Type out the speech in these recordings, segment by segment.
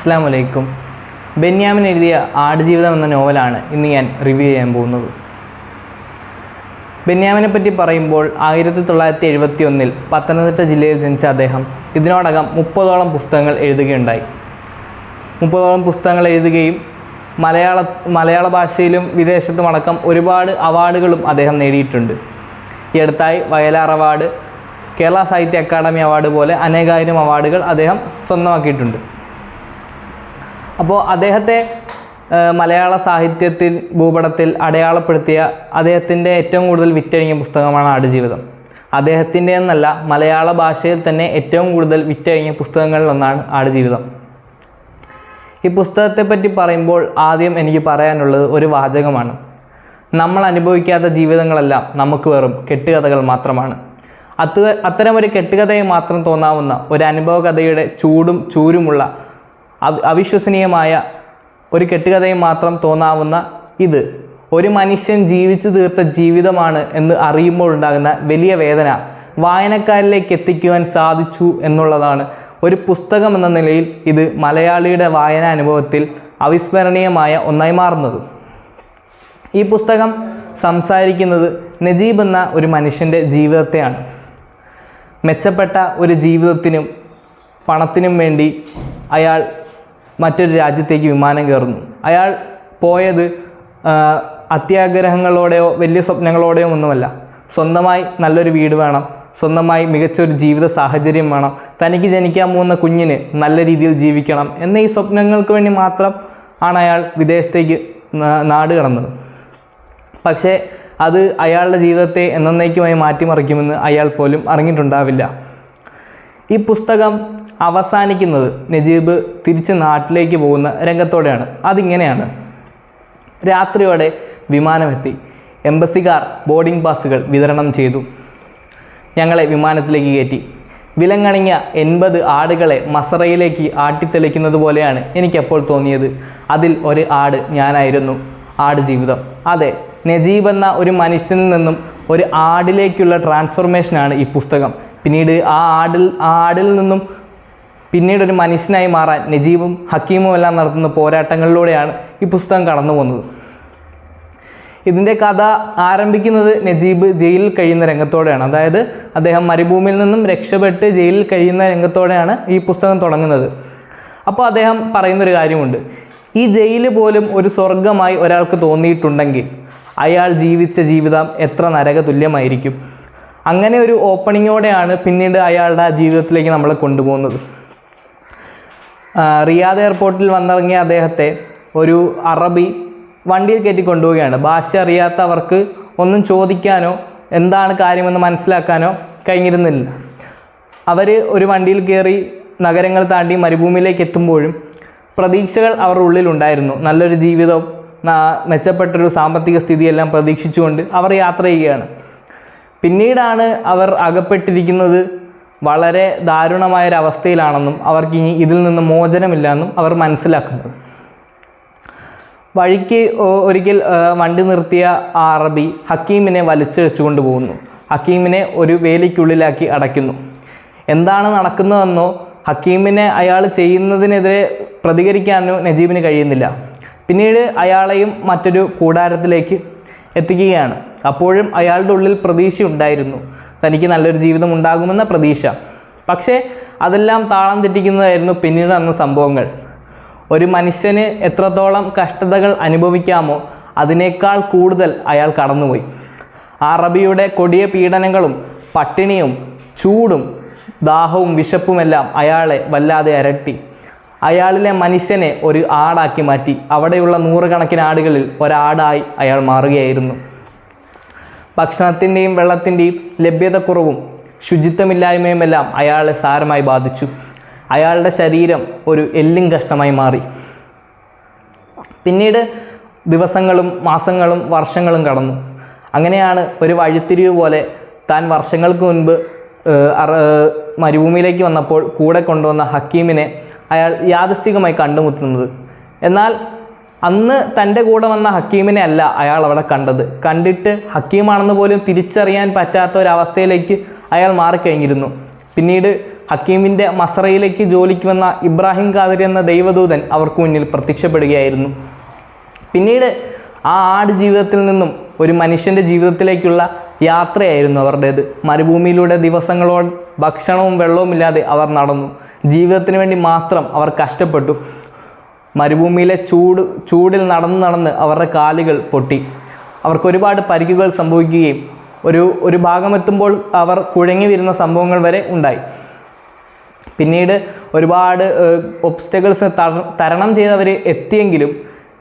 അസ്സാം വലൈക്കും ബെന്യാമിൻ എഴുതിയ ആടുജീവിതം എന്ന നോവലാണ് ഇന്ന് ഞാൻ റിവ്യൂ ചെയ്യാൻ പോകുന്നത്. ബെന്യാമിനെ പറ്റി പറയുമ്പോൾ ആയിരത്തി തൊള്ളായിരത്തി എഴുപത്തി ഒന്നിൽ പത്തനംതിട്ട ജില്ലയിൽ ജനിച്ച അദ്ദേഹം ഇതിനോടകം മുപ്പതോളം പുസ്തകങ്ങൾ എഴുതുകയുണ്ടായി. മുപ്പതോളം പുസ്തകങ്ങൾ എഴുതുകയും മലയാള മലയാള ഭാഷയിലും വിദേശത്തുമടക്കം ഒരുപാട് അവാർഡുകളും അദ്ദേഹം നേടിയിട്ടുണ്ട്. ഈ അടുത്തായി വയലാർ അവാർഡ് കേരള സാഹിത്യ അക്കാദമി അവാർഡ് പോലെ അനേകായിരം അവാർഡുകൾ അദ്ദേഹം സ്വന്തമാക്കിയിട്ടുണ്ട്. അപ്പോൾ അദ്ദേഹത്തെ മലയാള സാഹിത്യത്തിൽ ഭൂപടത്തിൽ അടയാളപ്പെടുത്തിയ അദ്ദേഹത്തിന്റെ ഏറ്റവും കൂടുതൽ വിറ്റഴിഞ്ഞ പുസ്തകമാണ് ആടുജീവിതം. അദ്ദേഹത്തിന്റെ എന്നല്ല മലയാള ഭാഷയിൽ തന്നെ ഏറ്റവും കൂടുതൽ വിറ്റഴിഞ്ഞ പുസ്തകങ്ങളിലൊന്നാണ് ആടുജീവിതം. ഈ പുസ്തകത്തെ പറ്റി പറയുമ്പോൾ ആദ്യം എനിക്ക് പറയാനുള്ളത് ഒരു വാചകമാണ്. നമ്മൾ അനുഭവിക്കാത്ത ജീവിതങ്ങളെല്ലാം നമുക്ക് വെറും കെട്ടുകഥകൾ മാത്രമാണ്. അത് അത്തരം ഒരു കെട്ടുകഥയെ മാത്രം തോന്നാവുന്ന ഒരു അനുഭവ കഥയുടെ ചൂടും ചൂരുമുള്ള അവിശ്വസനീയമായ ഒരു കെട്ടുകഥയും മാത്രം തോന്നാവുന്ന ഇത്. ഒരു മനുഷ്യൻ ജീവിച്ചു തീർത്ത ജീവിതമാണ് എന്ന് അറിയുമ്പോൾ ഉണ്ടാകുന്ന വലിയ വേദന. വായനക്കാരിലേക്ക് എത്തിക്കുവാൻ സാധിച്ചു എന്നുള്ളതാണ്. ഒരു പുസ്തകം എന്ന നിലയിൽ ഇത് മലയാളിയുടെ വായന അനുഭവത്തിൽ അവിസ്മരണീയമായ ഒന്നായി മാറുന്നത്. ഈ പുസ്തകം സംസാരിക്കുന്നത് നജീബ് എന്ന ഒരു മനുഷ്യന്റെ ജീവിതത്തെയാണ്. മെച്ചപ്പെട്ട ഒരു ജീവിതത്തിനും പണത്തിനും വേണ്ടി അയാൾ മറ്റൊരു രാജ്യത്തേക്ക് വിമാനം കയറുന്നു. അയാൾ പോയത് അത്യാഗ്രഹങ്ങളോടെയോ വലിയ സ്വപ്നങ്ങളോടെയോ ഒന്നുമല്ല. സ്വന്തമായി നല്ലൊരു വീട് വേണം. സ്വന്തമായി മികച്ചൊരു ജീവിത സാഹചര്യം വേണം. തനിക്ക് ജനിക്കാൻ പോകുന്ന കുഞ്ഞിന് നല്ല രീതിയിൽ ജീവിക്കണം എന്ന ഈ സ്വപ്നങ്ങൾക്ക് വേണ്ടി മാത്രം ആണ് അയാൾ വിദേശത്തേക്ക് നാട് കടന്നത്. പക്ഷേ അത് അയാളുടെ ജീവിതത്തെ എന്നേക്കുമായി മാറ്റിമറിക്കുമെന്ന് അയാൾ പോലും അറിഞ്ഞിട്ടുണ്ടാവില്ല. ഈ പുസ്തകം അവസാനിക്കുന്നത് നജീബ് തിരിച്ച് നാട്ടിലേക്ക് പോകുന്ന രംഗത്തോടെയാണ്. അതിങ്ങനെയാണ്. രാത്രിയോടെ വിമാനമെത്തി. എംബസിക്കാർ ബോർഡിംഗ് പാസുകൾ വിതരണം ചെയ്തു. ഞങ്ങളെ വിമാനത്തിലേക്ക് കയറ്റി. വിലങ്ങണിഞ്ഞ എൺപത് ആടുകളെ മസറയിലേക്ക് ആട്ടിത്തെളിക്കുന്നത് പോലെയാണ് എനിക്കപ്പോൾ തോന്നിയത്. അതിൽ ഒരു ആട് ഞാനായിരുന്നു. ആട് ജീവിതം. അതെ നജീബ് എന്ന ഒരു മനുഷ്യനിൽ നിന്നും ഒരു ആടിലേക്കുള്ള ട്രാൻസ്ഫോർമേഷനാണ് ഈ പുസ്തകം. പിന്നീട് ആ ആടിൽ ആ ആടിൽ നിന്നും പിന്നീട് ഒരു മനുഷ്യനായി മാറാൻ നജീബും ഹക്കീമും എല്ലാം നടത്തുന്ന പോരാട്ടങ്ങളിലൂടെയാണ് ഈ പുസ്തകം കടന്നു പോകുന്നത്. ഇതിന്റെ കഥ ആരംഭിക്കുന്നത് നജീബ് ജയിലിൽ കഴിയുന്ന രംഗത്തോടെയാണ്. അതായത് അദ്ദേഹം മരുഭൂമിയിൽ നിന്നും രക്ഷപ്പെട്ട് ജയിലിൽ കഴിയുന്ന രംഗത്തോടെയാണ് ഈ പുസ്തകം തുടങ്ങുന്നത്. അപ്പോൾ അദ്ദേഹം പറയുന്നൊരു കാര്യമുണ്ട്. ഈ ജയിൽ പോലും ഒരു സ്വർഗമായി ഒരാൾക്ക് തോന്നിയിട്ടുണ്ടെങ്കിൽ അയാൾ ജീവിച്ച ജീവിതം എത്ര നരക തുല്യമായിരിക്കും അങ്ങനെ ഒരു ഓപ്പണിങ്ങോടെയാണ് പിന്നീട് അയാളുടെ ജീവിതത്തിലേക്ക് നമ്മളെ കൊണ്ടുപോകുന്നത്. റിയാദ് എയർപോർട്ടിൽ വന്നിറങ്ങിയ അദ്ദേഹത്തെ ഒരു അറബി വണ്ടിയിൽ കയറ്റി കൊണ്ടുപോവുകയാണ്. ഭാഷ അറിയാത്തവർക്ക് ഒന്നും ചോദിക്കാനോ എന്താണ് കാര്യമെന്ന് മനസ്സിലാക്കാനോ കഴിഞ്ഞിരുന്നില്ല. അവർ ഒരു വണ്ടിയിൽ കയറി നഗരങ്ങൾ താണ്ടി മരുഭൂമിയിലേക്ക് എത്തുമ്പോഴും പ്രതീക്ഷകൾ അവരുടെ ഉള്ളിലുണ്ടായിരുന്നു. നല്ലൊരു ജീവിതം മെച്ചപ്പെട്ടൊരു സാമ്പത്തിക സ്ഥിതിയെല്ലാം പ്രതീക്ഷിച്ചുകൊണ്ട് അവർ യാത്ര ചെയ്യുകയാണ്. പിന്നീടാണ് അവർ അകപ്പെട്ടിരിക്കുന്നത് വളരെ ദാരുണമായൊരവസ്ഥയിലാണെന്നും അവർക്ക് ഇനി ഇതിൽ നിന്ന് മോചനമില്ലെന്നും അവർ മനസ്സിലാക്കുന്നത്. വഴിക്ക് ഒരിക്കൽ വണ്ടി നിർത്തിയ അറബി ഹക്കീമിനെ വലിച്ചു കൊണ്ടുപോകുന്നു ഹക്കീമിനെ ഒരു വേലിക്കുള്ളിലാക്കി അടയ്ക്കുന്നു. എന്താണ് നടക്കുന്നതെന്നോ ഹക്കീമിനെ അയാൾ ചെയ്യുന്നതിനെതിരെ പ്രതികരിക്കാനോ നജീബിന് കഴിയുന്നില്ല. പിന്നീട് അയാളെയും മറ്റൊരു കൂടാരത്തിലേക്ക് എത്തിക്കുകയാണ്. അപ്പോഴും അയാളുടെ ഉള്ളിൽ പ്രതീക്ഷ ഉണ്ടായിരുന്നു തനിക്ക് നല്ലൊരു ജീവിതം ഉണ്ടാകുമെന്ന പ്രതീക്ഷ. പക്ഷേ അതെല്ലാം താളം തെറ്റിക്കുന്നതായിരുന്നു പിന്നീട് നടന്ന സംഭവങ്ങൾ. ഒരു മനുഷ്യന് എത്രത്തോളം കഷ്ടതകൾ അനുഭവിക്കാമോ അതിനേക്കാൾ കൂടുതൽ അയാൾ കടന്നുപോയി. അറബിയുടെ കൊടിയ പീഡനങ്ങളും പട്ടിണിയും ചൂടും ദാഹവും വിശപ്പുമെല്ലാം അയാളെ വല്ലാതെ അരട്ടി. അയാളിലെ മനുഷ്യനെ ഒരു ആടാക്കി മാറ്റി. അവിടെയുള്ള നൂറുകണക്കിന് ആടുകളിൽ ഒരാടായി അയാൾ മാറുകയായിരുന്നു. ഭക്ഷണത്തിന്റെയും വെള്ളത്തിന്റെയും ലഭ്യതക്കുറവും ശുചിത്വമില്ലായ്മയുമെല്ലാം അയാളെ സാരമായി ബാധിച്ചു. അയാളുടെ ശരീരം ഒരു എല്ലും കഷ്ടമായി മാറി. പിന്നീട് ദിവസങ്ങളും മാസങ്ങളും വർഷങ്ങളും കടന്നു. അങ്ങനെയാണ് ഒരു വഴിത്തിരിവ് പോലെ താൻ വർഷങ്ങൾക്ക് മുൻപ് മരുഭൂമിയിലേക്ക് വന്നപ്പോൾ കൂടെ കൊണ്ടുവന്ന ഹക്കീമിനെ അയാൾ യാദൃശ്ചികമായി കണ്ടുമുട്ടുന്നത്. എന്നാൽ അന്ന് തന്റെ കൂടെ വന്ന ഹക്കീമിനെ അല്ല അയാൾ അവിടെ കണ്ടത്. കണ്ടിട്ട് ഹക്കീമാണെന്ന് പോലും തിരിച്ചറിയാൻ പറ്റാത്ത ഒരവസ്ഥയിലേക്ക് അയാൾ മാറിക്കഴിഞ്ഞിരുന്നു. പിന്നീട് ഹക്കീമിന്റെ മസറയിലേക്ക് ജോലിക്ക് വന്ന ഇബ്രാഹിം ഖാദർ എന്ന ദൈവദൂതൻ അവർക്ക് മുന്നിൽ പ്രത്യക്ഷപ്പെടുകയായിരുന്നു. പിന്നീട് ആ ആട് ജീവിതത്തിൽ നിന്നും ഒരു മനുഷ്യന്റെ ജീവിതത്തിലേക്കുള്ള യാത്രയായിരുന്നു അവരുടേത്. മരുഭൂമിയിലൂടെ ദിവസങ്ങളോട് ഭക്ഷണവും വെള്ളവും ഇല്ലാതെ അവർ നടന്നു. ജീവിതത്തിന് വേണ്ടി മാത്രം അവർ കഷ്ടപ്പെട്ടു. മരുഭൂമിയിലെ ചൂട് ചൂടിൽ നടന്ന് നടന്ന് അവരുടെ കാലുകൾ പൊട്ടി. അവർക്ക് ഒരുപാട് പരിക്കുകൾ സംഭവിക്കുകയും ഒരു ഒരു ഭാഗം എത്തുമ്പോൾ അവർ കുഴങ്ങി വരുന്ന സംഭവങ്ങൾ വരെ ഉണ്ടായി. പിന്നീട് ഒരുപാട് ഒബ്സ്റ്റക്കിൾസ് തരണം ചെയ്തവർ എത്തിയെങ്കിലും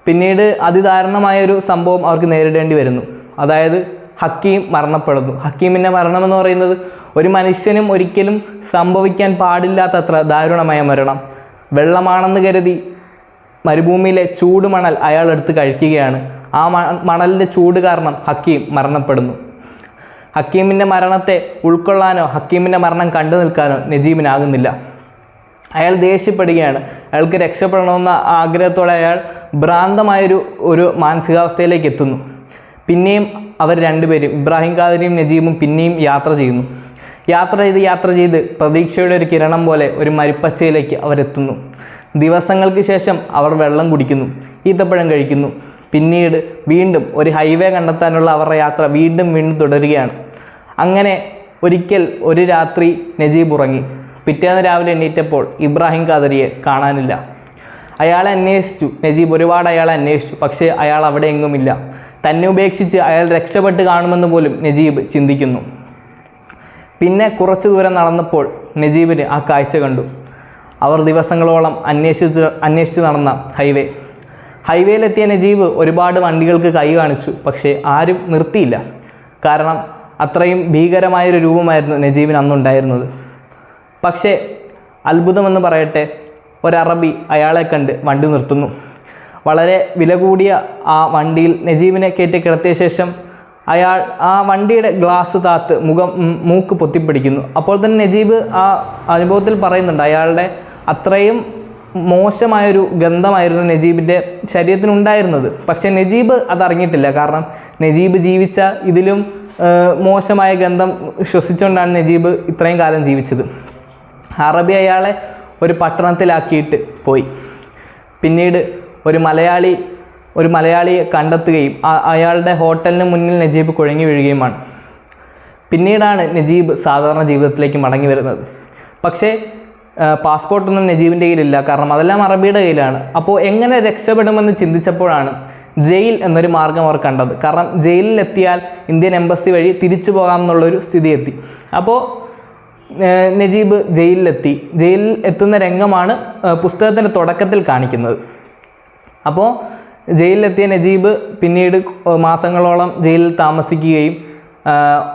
പിന്നീട് അതിദാരുണമായ ഒരു സംഭവം അവർക്ക് നേരിടേണ്ടി വരുന്നു. അതായത് ഹക്കീം മരണപ്പെടുന്നു. ഹക്കീമിന്റെ മരണം എന്ന് പറയുന്നത് ഒരു മനുഷ്യനും ഒരിക്കലും സംഭവിക്കാൻ പാടില്ലാത്തത്ര ദാരുണമായ മരണം. വെള്ളമാണെന്ന് കരുതി മരുഭൂമിയിലെ ചൂട് മണൽ അയാൾ എടുത്ത് കഴിക്കുകയാണ്. ആ മണലിന്റെ ചൂട് കാരണം ഹക്കീം മരണപ്പെടുന്നു. ഹക്കീമിന്റെ മരണത്തെ ഉൾക്കൊള്ളാനോ ഹക്കീമിന്റെ മരണം കണ്ടു നിൽക്കാനോ നജീബിനാകുന്നില്ല അയാൾ ദേഷ്യപ്പെടുകയാണ്. അയാൾക്ക് രക്ഷപ്പെടണമെന്ന ആഗ്രഹത്തോടെ അയാൾ ഭ്രാന്തമായൊരു ഒരു മാനസികാവസ്ഥയിലേക്ക് എത്തുന്നു. പിന്നെയും അവർ രണ്ടുപേരും ഇബ്രാഹിം ഖാദരിയും നജീബും പിന്നെയും യാത്ര ചെയ്യുന്നു. യാത്ര ചെയ്ത് യാത്ര ചെയ്ത് പ്രതീക്ഷയുടെ ഒരു കിരണം പോലെ ഒരു മരിപ്പച്ചയിലേക്ക് അവരെത്തുന്നു. ദിവസങ്ങൾക്ക് ശേഷം അവർ വെള്ളം കുടിക്കുന്നു ഈത്തപ്പഴം കഴിക്കുന്നു. പിന്നീട് വീണ്ടും ഒരു ഹൈവേ കണ്ടെത്താനുള്ള അവരുടെ യാത്ര വീണ്ടും വീണ്ടും തുടരുകയാണ്. അങ്ങനെ ഒരിക്കൽ ഒരു രാത്രി നജീബ് ഉറങ്ങി. പിറ്റേന്ന് രാവിലെ എണീറ്റപ്പോൾ ഇബ്രാഹിം ഖാദരിയെ കാണാനില്ല. അയാളെ അന്വേഷിച്ചു. നജീബ് ഒരുപാട് അയാളെ അന്വേഷിച്ചു. പക്ഷേ അയാൾ അവിടെ എങ്ങുമില്ല. തന്നെ ഉപേക്ഷിച്ച് അയാൾ രക്ഷപ്പെട്ട് കാണുമെന്ന് പോലും നജീബ് ചിന്തിക്കുന്നു. പിന്നെ കുറച്ചു ദൂരം നടന്നപ്പോൾ നജീബിന് ആ കാഴ്ച കണ്ടു. അവർ ദിവസങ്ങളോളം അന്വേഷിച്ച് അന്വേഷിച്ച് നടന്ന ഹൈവേ. ഹൈവേയിലെത്തിയ നജീബ് ഒരുപാട് വണ്ടികൾക്ക് കൈ കാണിച്ചു പക്ഷേ ആരും നിർത്തിയില്ല. കാരണം അത്രയും ഭീകരമായൊരു രൂപമായിരുന്നു നജീബിന് അന്നുണ്ടായിരുന്നത്. പക്ഷേ അത്ഭുതമെന്ന് പറയട്ടെ ഒരറബി അയാളെ കണ്ട് വണ്ടി നിർത്തുന്നു. വളരെ വില കൂടിയ ആ വണ്ടിയിൽ നജീബിനെ കയറ്റി കിടത്തിയ ശേഷം അയാൾ ആ വണ്ടിയുടെ ഗ്ലാസ് താത്ത് മുഖം മൂക്ക് പൊത്തിപ്പിടിക്കുന്നു. അപ്പോൾ തന്നെ നജീബ് ആ അനുഭവത്തിൽ പറയുന്നുണ്ട് അയാളുടെ അത്രയും മോശമായൊരു ഗന്ധമായിരുന്നു നജീബിന്റെ ശരീരത്തിനുണ്ടായിരുന്നത്. പക്ഷേ നജീബ് അതറിഞ്ഞിട്ടില്ല. കാരണം നജീബ് ജീവിച്ച ഇതിലും മോശമായ ഗന്ധം ശ്വസിച്ചുകൊണ്ടാണ് നജീബ് ഇത്രയും കാലം ജീവിച്ചത്. അറബി അയാളെ ഒരു പട്ടണത്തിലാക്കിയിട്ട് പോയി. പിന്നീട് ഒരു മലയാളി ഒരു മലയാളിയെ കണ്ടെത്തുകയും അയാളുടെ ഹോട്ടലിന് മുന്നിൽ നജീബ് കുഴങ്ങി വീഴുകയുമാണ്. പിന്നീടാണ് നജീബ് സാധാരണ ജീവിതത്തിലേക്ക് മടങ്ങി വരുന്നത്. പക്ഷേ പാസ്പോർട്ടൊന്നും നജീബിന്റെ കയ്യിലില്ല. കാരണം അതെല്ലാം അറബിയുടെ കയ്യിലാണ്. അപ്പോൾ എങ്ങനെ രക്ഷപ്പെടുമെന്ന് ചിന്തിച്ചപ്പോഴാണ് ജയിൽ എന്നൊരു മാർഗം അവർ കണ്ടത്. കാരണം ജയിലിലെത്തിയാൽ ഇന്ത്യൻ എംബസി വഴി തിരിച്ചു പോകാം എന്നുള്ളൊരു സ്ഥിതി എത്തി അപ്പോൾ നജീബ് ജയിലിലെത്തി. ജയിലിൽ എത്തുന്ന രംഗമാണ് പുസ്തകത്തിന്റെ തുടക്കത്തിൽ കാണിക്കുന്നത്. അപ്പോൾ ജയിലിലെത്തിയ നജീബ് പിന്നീട് മാസങ്ങളോളം ജയിലിൽ താമസിക്കുകയും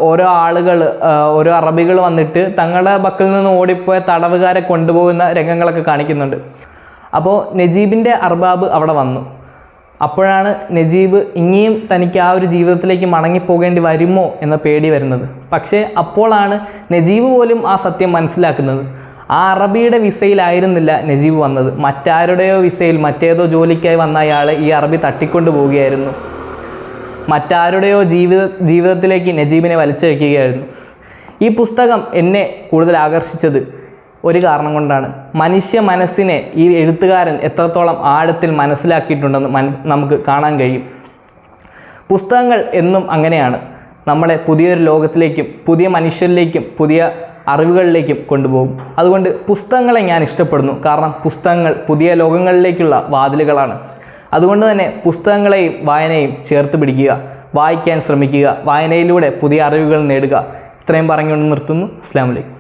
ഓരോ ആളുകൾ ഓരോ അറബികൾ വന്നിട്ട് തങ്ങളുടെ പക്കൽ നിന്ന് ഓടിപ്പോയ തടവുകാരെ കൊണ്ടുപോകുന്ന രംഗങ്ങളൊക്കെ കാണിക്കുന്നുണ്ട്. അപ്പോൾ നജീബിന്റെ അർബാബ് അവിടെ വന്നു. അപ്പോഴാണ് നജീബ് ഇനിയും തനിക്ക് ആ ഒരു ജീവിതത്തിലേക്ക് മടങ്ങിപ്പോകേണ്ടി വരുമോ എന്ന പേടി വരുന്നത്. പക്ഷേ അപ്പോഴാണ് നജീബ് പോലും ആ സത്യം മനസ്സിലാക്കുന്നത്. ആ അറബിയുടെ വിസയിലായിരുന്നില്ല നജീബ് വന്നത്. മറ്റാരുടെയോ വിസയിൽ മറ്റേതോ ജോലിക്കായി വന്ന അയാൾ ഈ അറബി തട്ടിക്കൊണ്ടു പോവുകയായിരുന്നു മറ്റാരുടെയോ ജീവിത ജീവിതത്തിലേക്ക് നജീബിനെ വലിച്ചയക്കുകയായിരുന്നു ഈ പുസ്തകം എന്നെ കൂടുതൽ ആകർഷിച്ചത് ഒരു കാരണം കൊണ്ടാണ്. മനുഷ്യ മനസ്സിനെ ഈ എഴുത്തുകാരൻ എത്രത്തോളം ആഴത്തിൽ മനസ്സിലാക്കിയിട്ടുണ്ടെന്ന് മനസ് നമുക്ക് കാണാൻ കഴിയും. പുസ്തകങ്ങൾ എന്നും അങ്ങനെയാണ്. നമ്മളെ പുതിയൊരു ലോകത്തിലേക്കും പുതിയ മനുഷ്യരിലേക്കും പുതിയ അറിവുകളിലേക്കും കൊണ്ടുപോകും. അതുകൊണ്ട് പുസ്തകങ്ങളെ ഞാൻ ഇഷ്ടപ്പെടുന്നു. കാരണം പുസ്തകങ്ങൾ പുതിയ ലോകങ്ങളിലേക്കുള്ള വാതിലുകളാണ്. അതുകൊണ്ട് തന്നെ പുസ്തകങ്ങളെയും വായനയും ചേർത്ത് പിടിക്കുക വായിക്കാൻ ശ്രമിക്കുക വായനയിലൂടെ പുതിയ അറിവുകൾ നേടുക. ഇത്രയും പറഞ്ഞുകൊണ്ട് നിർത്തുന്നു. അസ്ലാമലൈക്കും